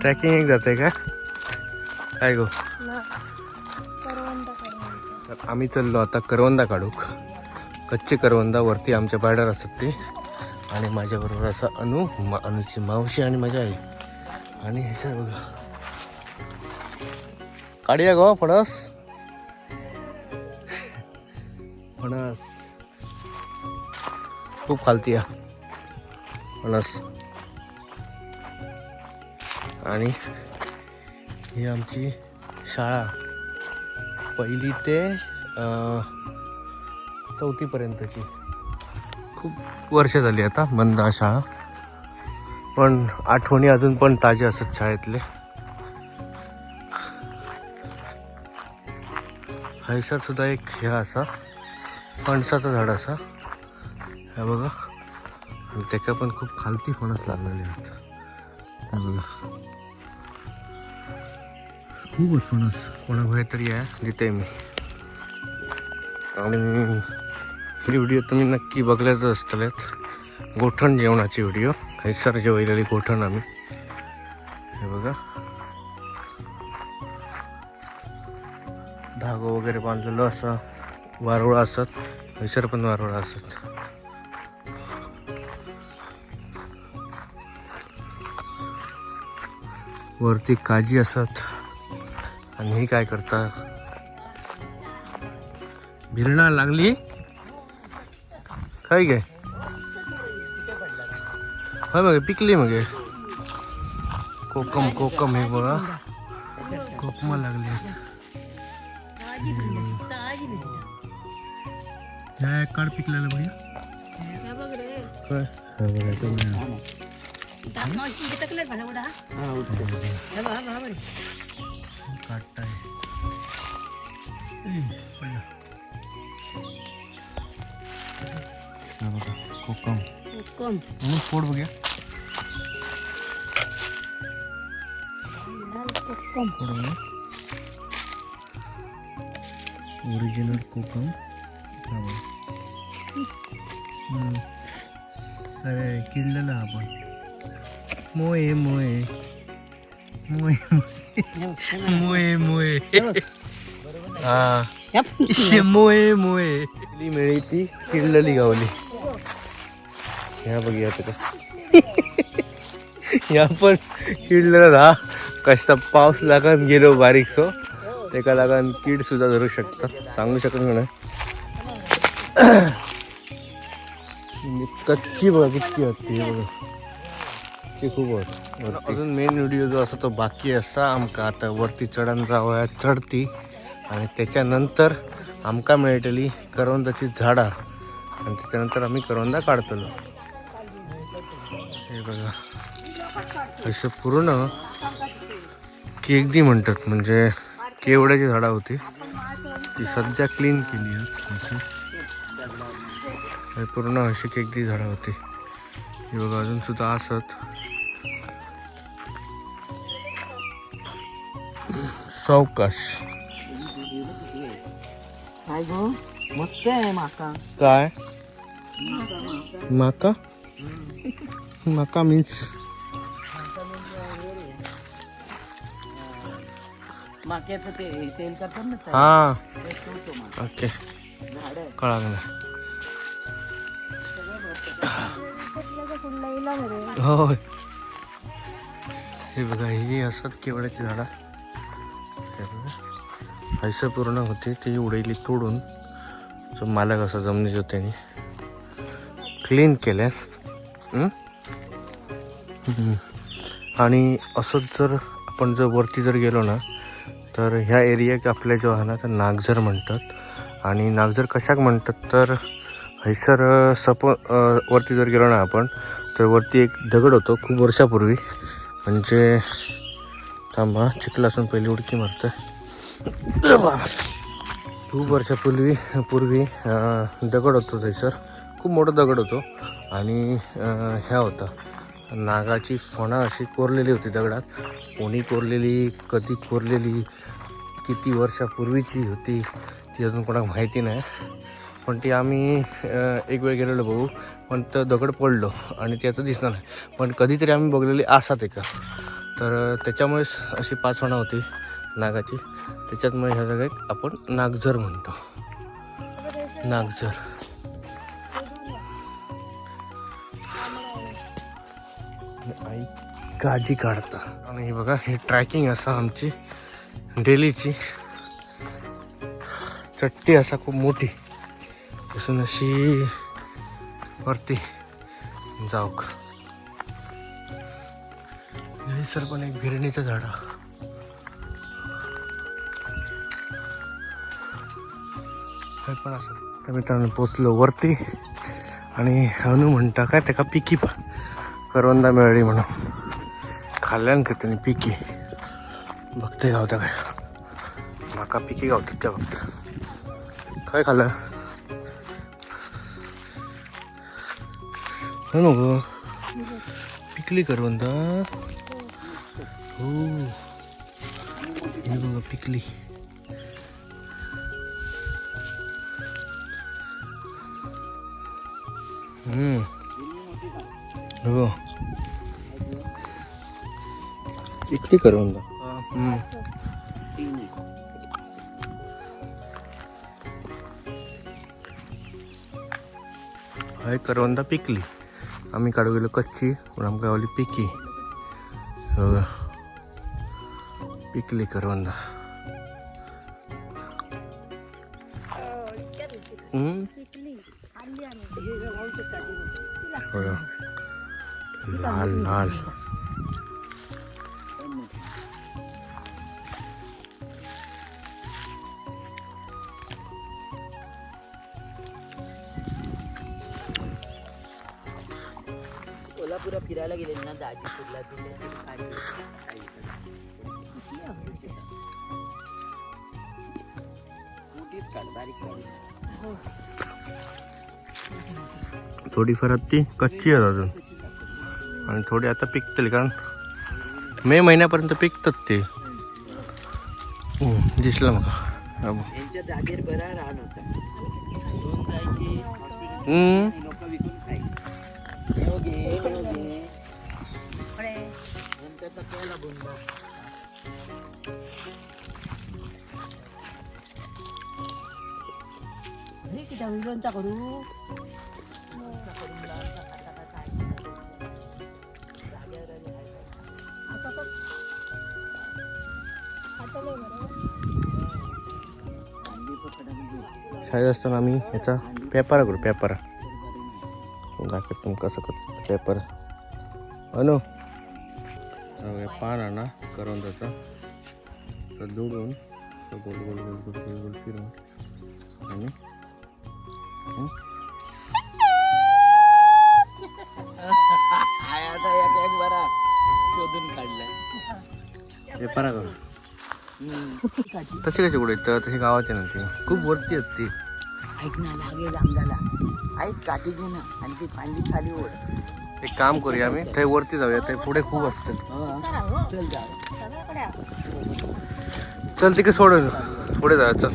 Tracking एक जाते का? काय गो? तर आम्ही चाललो आता करवंदा काढूक. कच्चे करवंदा वरती आमच्या बायडर असतात ते. आणि माझ्याबरोबर असा अनु मा अनुची मावशी आणि माझी आई. आणि ह्याच्या बघा. काढूया गो फणस. फणस. खूप खालती या. फणस. आणि ही आमची शाळा. पहिली ते चौथीपर्यंतची खूप वर्ष झाली आता बंद शाळा. पण आठवणी अजून पण ताजे असत शाळेतले. हैसर सुद्धा एक हे असा फणसाचं झाड असा. हे बघा. आणि त्याच्या पण खूप खालती फणस लागलेले आहेत. बघा. खूपच फणस कोणा तरी आहे देते मी. आणि ही व्हिडिओ तुम्ही नक्की बघल्याच असतलेत. गोठण जेवणाची व्हिडिओ हैसर जेवलेली गोठण आम्ही. हे बघा. धागो वगैरे बांधलेलो असं वारुळा असत. हैसर पण वारुळा असत. वरती काजी असत. आणि ही काय करतात भिरणा लागली? काय काय होय मग पिकली मग. कोकम कोकम हे बघा. कोकमा लागली. काय काढ पिकलेलं बघा म्हणून फोड बघूया फोड बघा ओरिजिनल कोकम हा. अरे किडलेला आपण मोये मोये मोये मोये मोये हा मोये मोये मिळी ती किडलेली गावली ह्या बघ या तिकडे या पण किडलं हा. कसा पाऊस लागून गेलो बारीक सो. तेका लागून कीड सुद्धा धरू शकता. सांगू शकत नाही. कच्ची बघा कितकी होती बघा. ती खूप होत. अजून मेन व्हिडिओ जो असा तो बाकी असा आमका आता वरती चढण जावया चढती. आणि त्याच्यानंतर आमका मेळटली करवंदाची झाडा. आणि त्याच्यानंतर आम्ही करवंदा काढतलो. बघा. असं पूर्ण केकदी म्हणतात म्हणजे केवड्याची झाडा होती. ती सध्या क्लीन केली आहेत अशी हे पूर्ण अशी केकदी झाडा होती. हे बघा अजून सुद्धा असत. सावकाश. काय गो? मस्त आहे माका. काय? माका? माका मीन्स माक्याचं ते सेल करतात ना. हा. ते ठेवतो माका. ओके. झाड. कळालं होय. हे बघा ही असत केवड्याची झाडा. हे बघा. पैसे पूर्ण होते ती उडयली तोडून. जो मालक असा जमिनीचं त्यांनी क्लीन केल्या. हं? आणि असंच जर आपण जर वरती जर गेलो ना तर ह्या एरियाक आपल्या जो आहे ना तर नागझर म्हणतात. आणि नागझर कशाक म्हणतात? तर हैसर सप वरती जर गेलो ना आपण तर वरती एक दगड होतो खूप वर्षापूर्वी. म्हणजे थांबा चिखला असून पहिली उडकी मारतं खूप वर्षापूर्वी पूर्वी दगड होतो थैसर खूप मोठा दगड होतो. आणि ह्या होता. नागाची फणा अशी कोरलेली होती दगडात. कोणी कोरलेली कधी कोरलेली किती वर्षापूर्वीची होती ती अजून कोणाला माहिती नाही. पण ती आम्ही एक वेळ गेलेलो बघू. पण तर दगड पडलो आणि ते आता दिसणार नाही. पण कधीतरी आम्ही बघलेली आसात एका. तर त्याच्यामुळेच अशी पाच फणं होती नागाची. त्याच्यातमुळे ह्या जागेत आपण नागझर म्हणतो. नागझर. आई काळजी काढता. आणि हे बघा ही ट्रॅकिंग असा आमची डेलीची. चट्टी असा खूप मोठी. असून अशी वरती जाऊक. सर पण एक गिरणीचं झाड. पण असं. तर मित्रांनो पोचलो वरती. आणि हनू म्हणता काय त्याका पिकी पा करवंदा मिळाली म्हणून. खाल्ल्यान का त्याने पिके. बघते गावता काय. माका पिके गावतात त्या बघता काय खाल्लं? काय ना पिकली करवंदा हो. हे बघा पिकली. हम्म. हो. पिकली करवंदा हम्म. तीन आहे. हय करवंदा पिकली. आम्ही काढू गेलो कच्ची पण आमकां गावली पिकी? पिकली करवंदा. लाल लाल कोल्हापूर फिरायला गेले ना बारीक काढ थोडीफार ती कच्ची आहेत अजून. आणि थोडी आता पिकतील कारण मे महिन्यापर्यंत पिकतात ते. दिसलं मग यांच्या शाळेत असताना आम्ही ह्याचा पेपर करू पेपर. दाखवत तुम्ही कसं करतो पेपर. अनु. पान आणा करवंदाचा तर जोडून तो गोल गोल गोल गोल गोल गोल फिरून. आणि शोधून काढलाय पेपर करू. तशी कशी कुठे तर तशी गावाची ना ती. खूप वरती असते ऐक ना लागेल अंगाला ऐक काठी घे ना आणि ती फांदी खाली ओढ. एक काम करूया आम्ही. ते वरती जाऊया. ते पुढे खूप असते चल तिकडे सोड. पुढे जा चल.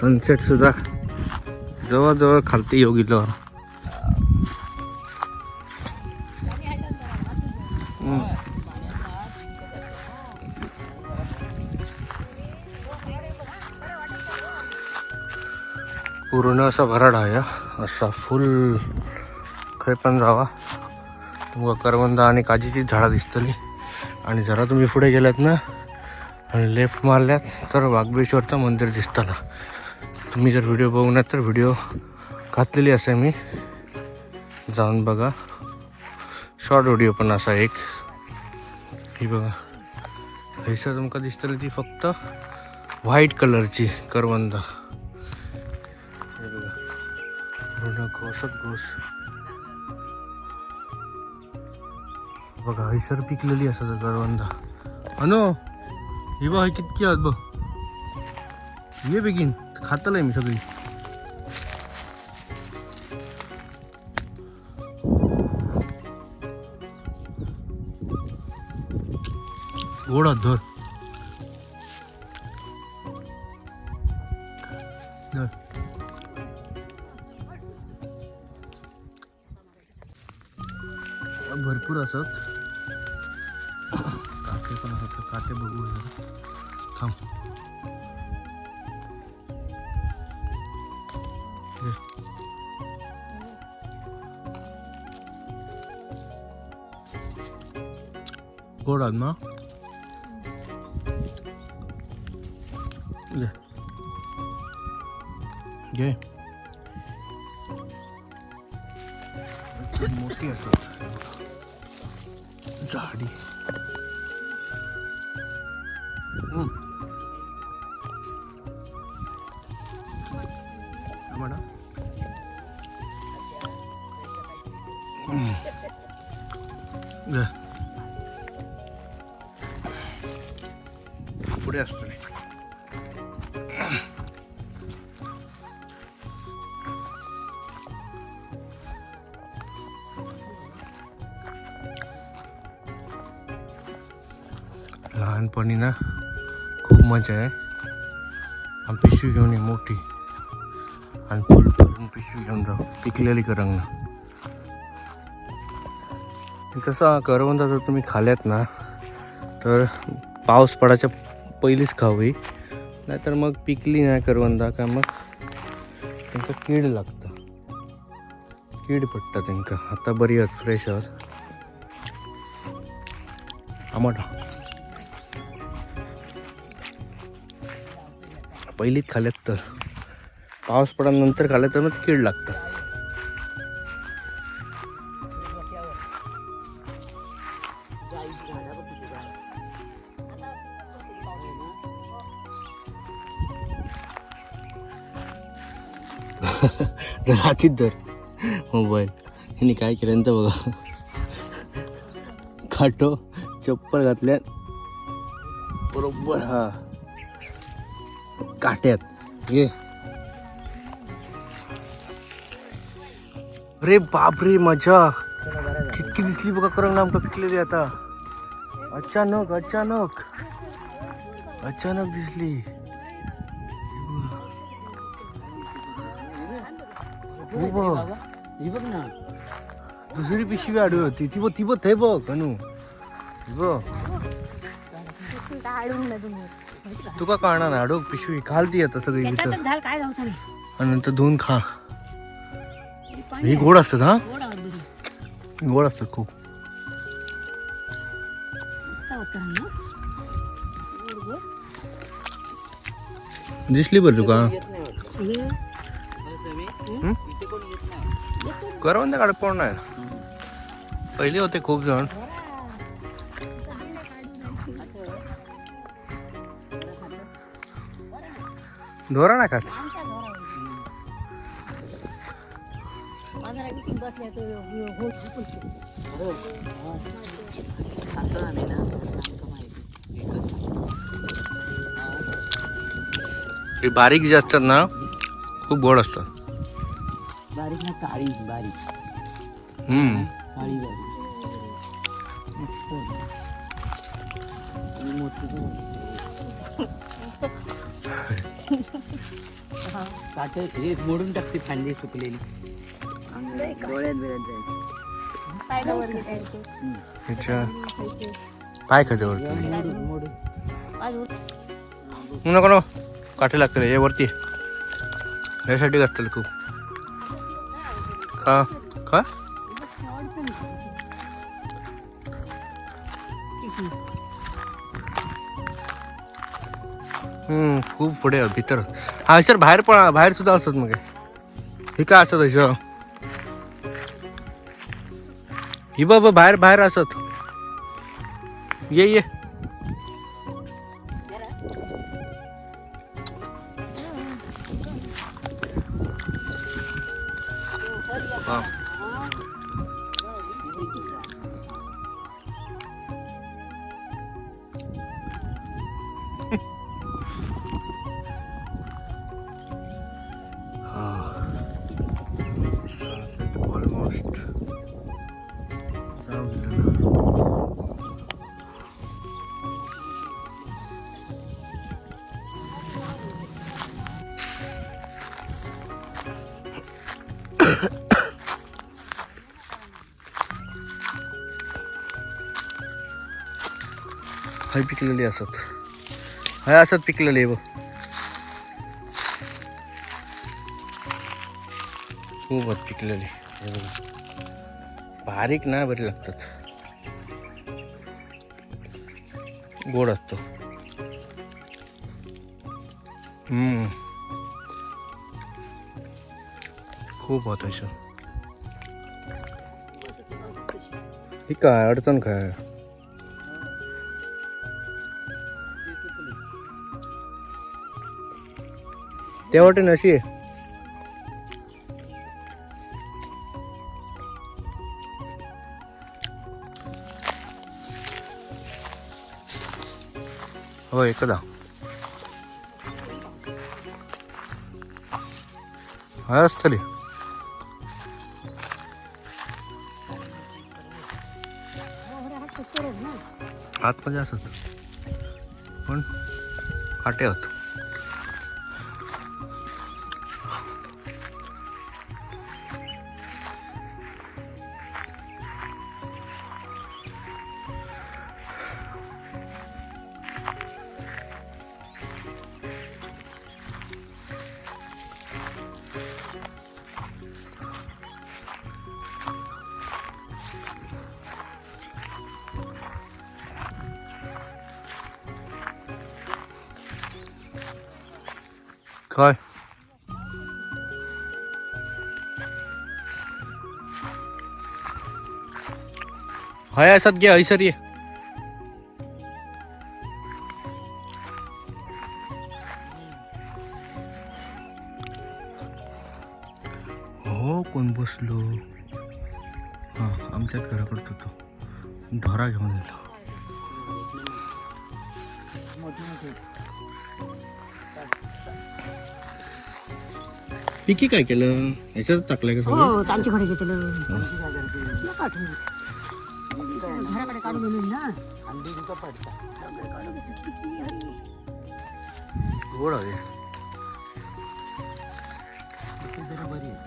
सनसेट सुद्धा जवळजवळ खालती येऊ पूर्ण असा भराड आहे असा फुल खंय पण जावा तुम्हाला करवंदा आणि काजीची झाडं दिसतली. आणि जरा तुम्ही पुढे गेलात ना आणि लेफ्ट मारल्यात तर वाघबेश्वरचं मंदिर दिसताना तुम्ही जर व्हिडिओ बघणार तर व्हिडिओ घातलेली असे मी. जाऊन बघा. शॉर्ट व्हिडिओ पण असा एक. ही बघा. हैसर तुमका दिसतली ती फक्त व्हाईट कलरची करवंदा. पूर्ण घोसत बघा हैसर पिकलेली असत करवंदा अनो ही बघ कितकी आहेत बघ. ये बेगीन खातलंय मी सगळी. गोडा धर. मोठी असेल. झाडी लहानपणी ना खूप मजा आहे. आणि पिशवी घेऊन ये मोठी. आणि फुल फुलून पिशवी घेऊन जाऊ. पिकलेली करंग ना. कसं करवंदा जर तुम्ही खाल्यात ना तर पाऊस पडायच्या पहिलीच खावी नाहीतर मग पिकली नाही करवंदा का मग? त्यांका कीड लागतं. कीड पडतं त्यांना आता बरी आहेत फ्रेश आहात. आमटा पहिलीच खाल्यात तर. पाऊस पडानंतर खाल्लं तर मग कीड लागतं. हातीत धर. मोबाईल. ह्यांनी काय केलं तर बघा. खाटो चप्पल घातल्यात. बरोबर हा. काट्यात. ये. रे बापरे मजा. कितकी दिसली बघा करंग आमका पिकलेली आता. अचानक अचानक. अचानक दिसली. बघ. ना. दुसरी पिशवी आडवी होती. ती बघ ती बघ बघ अनु. बघ. तुका कळणार ना अडोक पिशवी घालती आता सगळी काय जाऊ सांग आणि नंतर धुवून खा. ही गोड असतात हा गोड आवड बरी. गोड असतात खूप. मस्त होतं ना? गोड गोड. दिसली बरं तुका? हं? करवंद काढ कोण नाही? पहिले होते खूप जण. धोरा ना खात हो बारीक जे असतात ना खूप गोड असतात बारीक ना काळी बारीक. हम्म. काळी बारीक. मोठी काटे मोडून टाकते फांदी सुकलेली. काय बिळ्यात नको नको. काटे लागतील हे वरती यासाठी असतील खूप का का खूप पुढे भीतर. हा सर बाहेर पण बाहेर सुद्धा असत मग हे. का काय असत ह्याचं ही बाबा बाहेर बाहेर असत ये ये. हाय पिकलेली असत. हाय असत पिकलेली बघ. खूप पिकलेले पिकलेली. बारीक ना बरी लागतात. गोड असतो. हम्म. खूप होत असं ही काय अडचण काय? त्या वाटेन अशी आहे. हो एकदा हयच आतमध्ये असत पण काटे होत. काय हाय असत घे हैसर पिकी काय केलं? ह्याच्यात टाकलंय का सगळं? हो आमच्याकडे घेतलं. घराकडे काढून गेलो ना गोड आहे ती जरा बरी आहे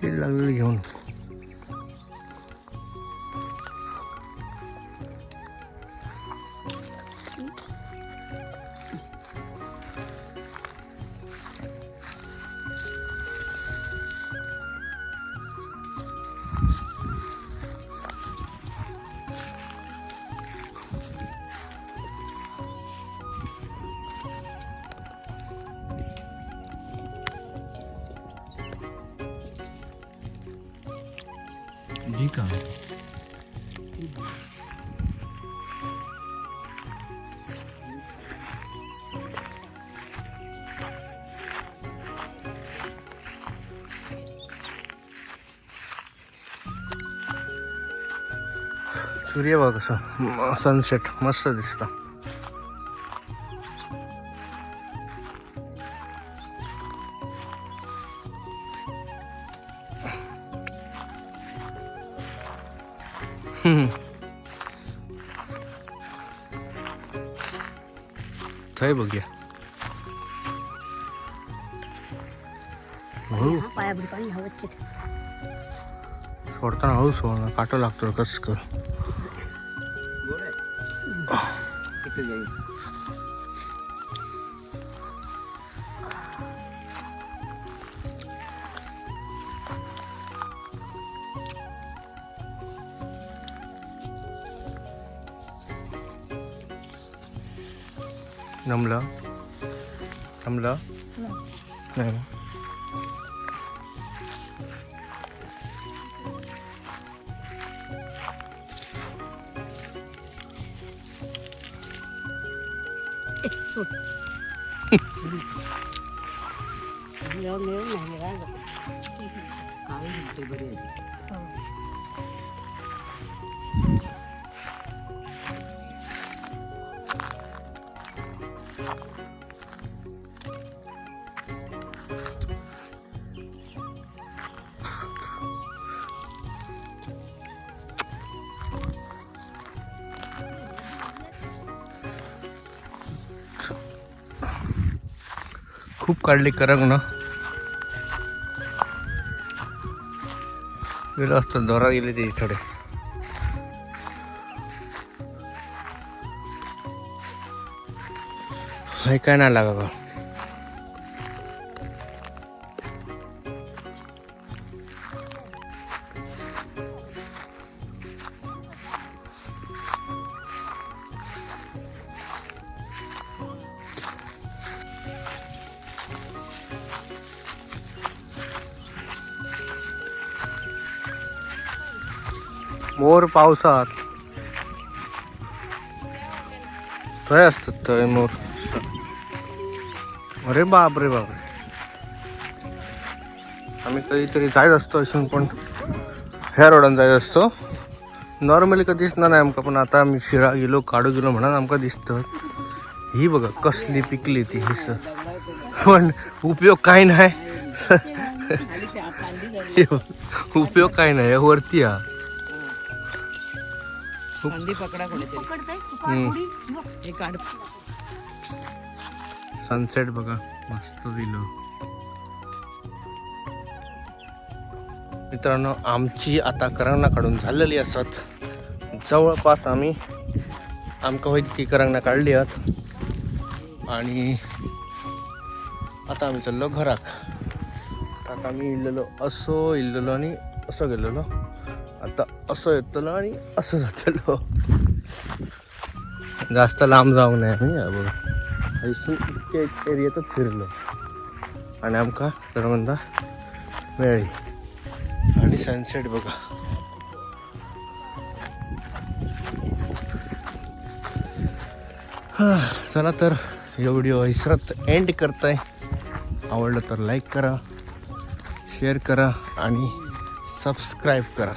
कीड लागलेली घेऊन. जी का सूर्य बघ कसं सनसेट मस्त दिसतं थंय बघूया सोडताना हळू सोडणं काटा लागतो कस कर नाही ना? काळी मिरची बरी आहे ती. काढली करंग ना गेलो असतो दोरा गेले ते थोडे हे काय नाही लागा मोर पावसात. थंय असतात थंय मोर. अरे बाप रे बाप रे आम्ही कधीतरी जायत असतो असून पण ह्या रोडान जायत असतो. नॉर्मली कधी दिसणार नाही आमका पण आता आम्ही शिरा गेलो काडू गेलो म्हणून आमका दिसतं. ही बघा कसली पिकली ती ही पण उपयोग काय नाही. उपयोग काय नाही वरती हा. फांदी पकडा कोणीतरी पकडताय? हम्म. काढ. सनसेट बघा. मस्त दिलं. मित्रांनो आमची आता करंगना काढून झालेली असत. जवळपास आम्ही आमका होईल ती करंगना काढली आहात आणि आता आम्ही चाललो घराक. आता आम्ही इल्लेलो असो इल्लेलो आणि असं गेलेलो. आता असं येतलो आणि असं जातलो. जास्त लांब जाऊ नये. आम्ही बघा. इतक्या एरियातच फिरलो. आणि आमका तर म्हणता मेळी आणि सनसेट बघा. हा, चला तर हा व्हिडिओ हैसरत एंड करताय. आवडलं तर लाईक करा शेअर करा आणि सबस्क्राईब करा.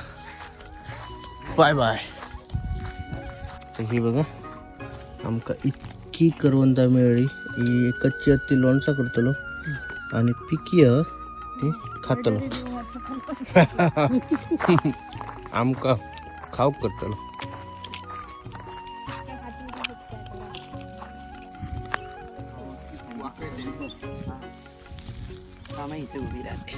Bye bye. तर ही बघा आमका इतकी करवंदा मिळाली. ही कच्ची ती लोणचा करतलो आणि पिकी आहे ती खातलो. आमका खाऊ करतलो. उभी राहते.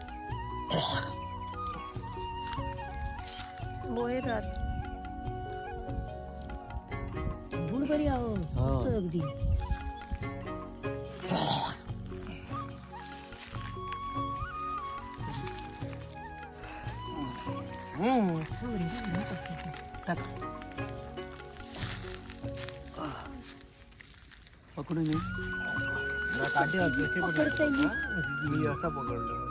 पकडून ये काठी होती, अशी पकड. पकडताय मी. मी असा पकडलो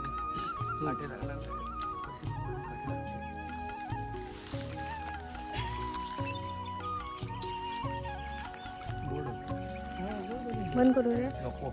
बंद करू रे नको